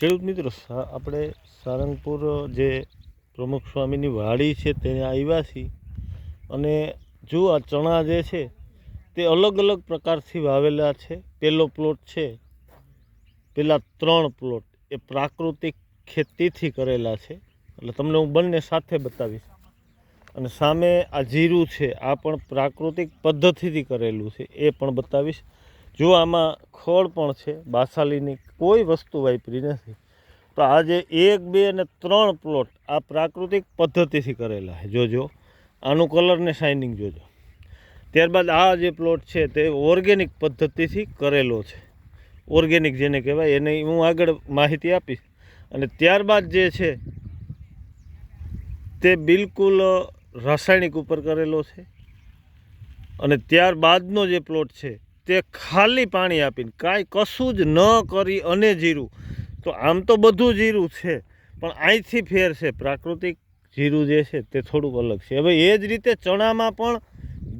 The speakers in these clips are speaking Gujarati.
ખેડૂત મિત્રો આપણે સારંગપુર જે પ્રમુખ સ્વામીની વાડી છે તેને આવ્યા છીએ અને જો આ ચણા જે છે તે અલગ અલગ પ્રકારથી વાવેલા છે. પહેલો પ્લોટ છે પેલા ત્રણ પ્લોટ એ પ્રાકૃતિક ખેતીથી કરેલા છે. એટલે તમને હું બંને સાથે બતાવીશ. અને સામે આ જીરું છે, આ પણ પ્રાકૃતિક પદ્ધતિથી કરેલું છે, એ પણ બતાવીશ. જો આમાં ખોળ પણ છે, બાસાલીની કોઈ વસ્તુ વાપરી નથી, તો આજે એક, બે અને ત્રણ પ્લોટ આ પ્રાકૃતિક પદ્ધતિથી કરેલા છે. જોજો, આનું કલરને શાઇનિંગ જોજો. ત્યારબાદ આ જે પ્લોટ છે તે ઓર્ગેનિક પદ્ધતિથી કરેલો છે. ઓર્ગેનિક જેને કહેવાય, એને હું આગળ માહિતી આપીશ. અને ત્યારબાદ જે છે, તે બિલકુલ રાસાયણિક ઉપર કરેલો છે. અને ત્યારબાદનો જે પ્લોટ છે તે ખાલી પાણી આપીને કાંઈ કશું જ ન કરી અને જીરું. તો આમ તો બધું જીરું છે, પણ અહીંથી ફેર છે. પ્રાકૃતિક જીરું જે છે તે થોડુંક અલગ છે. હવે એ જ રીતે ચણામાં પણ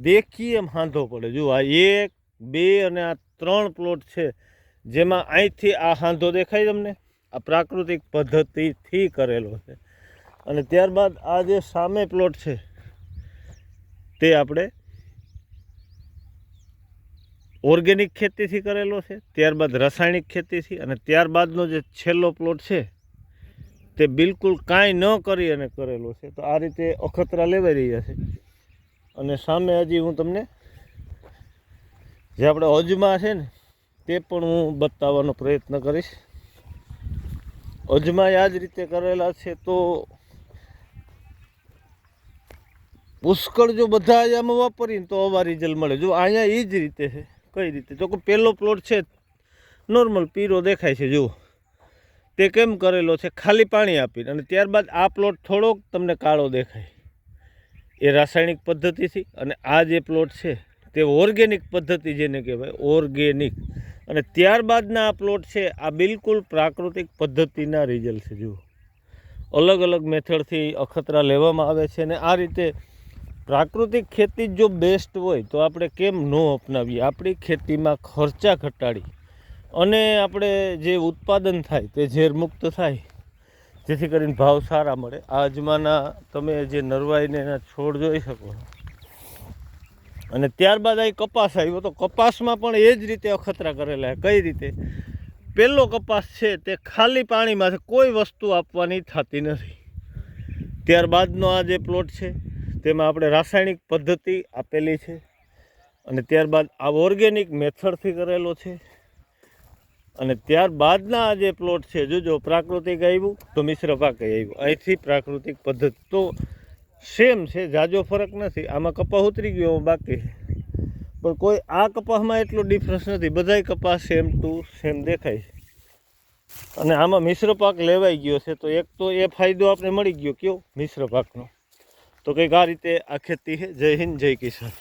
દેખીએ હાંધો પડે. જો આ એક, બે અને આ ત્રણ પ્લોટ છે, જેમાં અહીંથી આ હાંધો દેખાય તમને? આ પ્રાકૃતિક પદ્ધતિથી કરેલો છે. અને ત્યારબાદ આ જે સામે પ્લોટ છે, તે આપણે ઓર્ગેનિક ખેતીથી કરેલો છે, ત્યારબાદ રાસાયણિક ખેતીથી અને ત્યારબાદનો જે છેલ્લો પ્લોટ છે, તે બિલકુલ કાંઈ ન કરી અને કરેલો છે. તો આ રીતે અખતરા લેવાઈ રહ્યા છે. અને સામે હજી હું તમને જે આપણે અજમા છે ને, તે પણ હું બતાવવાનો પ્રયત્ન કરીશ. અજમા આ જ રીતે કરેલા છે તો પુષ્કળ જો બધા આમાં વાપરીને તો અવારી જલ મળે. જો અહીંયા એ જ રીતે છે. કઈ રીતે? તો કે પહેલો પ્લોટ છે નોર્મલ પીરો દેખાય છે, જુઓ. તે કેમ કરેલો છે? ખાલી પાણી આપીને. અને ત્યારબાદ આ પ્લોટ થોડોક તમને કાળો દેખાય. એ રાસાયણિક પદ્ધતિથી અને આ જે પ્લોટ છે, તે ઓર્ગેનિક પદ્ધતિ જેને કહેવાય ઓર્ગેનિક અને ત્યારબાદના આ પ્લોટ છે, આ બિલકુલ પ્રાકૃતિક પદ્ધતિના રિઝલ્ટ છે, જુઓ. અલગ અલગ મેથડથી અખતરા લેવામાં આવે છે અને આ રીતે પ્રાકૃતિક ખેતી જો બેસ્ટ હોય, તો આપણે કેમ ન અપનાવીએ? આપણી ખેતીમાં ખર્ચા ઘટાડી. અને આપણે જે ઉત્પાદન થાય, તે ઝેરમુક્ત થાય. જેથી કરીને ભાવ સારા મળે. આ અજમાના તમે જે નરવાઈને એના છોડ જોઈ શકો. અને ત્યારબાદ અહીં કપાસ આવ્યો. તો કપાસમાં પણ એ જ રીતે અખતરા કરેલા કઈ રીતે? પહેલો કપાસ છે તે ખાલી પાણીમાંથી કોઈ વસ્તુ આપવાની થતી નથી. ત્યારબાદનો આ જે પ્લોટ છે તેમાં આપણે રાસાયણિક પદ્ધતિ આપેલી છે અને ત્યારબાદ આ ઓર્ગેનિક મેથડથી કરેલો છે. અને ત્યારબાદના આ જે પ્લોટ છે જોજો પ્રાકૃતિક આવ્યું, તો મિશ્ર પાક આવ્યું. અહીંથી પ્રાકૃતિક પદ્ધતિ તો સેમ છે, જાજો ફરક નથી. આમાં કપાસ ઉતરી ગયો બાકી પણ કોઈ આ કપાસમાં એટલો ડિફરન્સ નથી. બધાય કપાસ સેમ ટુ સેમ દેખાય છે. અને આમાં મિશ્ર પાક લેવાઈ ગયો છે, તો એક તો એ ફાયદો આપણે મળી ગયો. કયો? મિશ્ર પાકનો. તો કંઈક આ રીતે આ ખેતી છે જય હિન્દ જય કિસાન.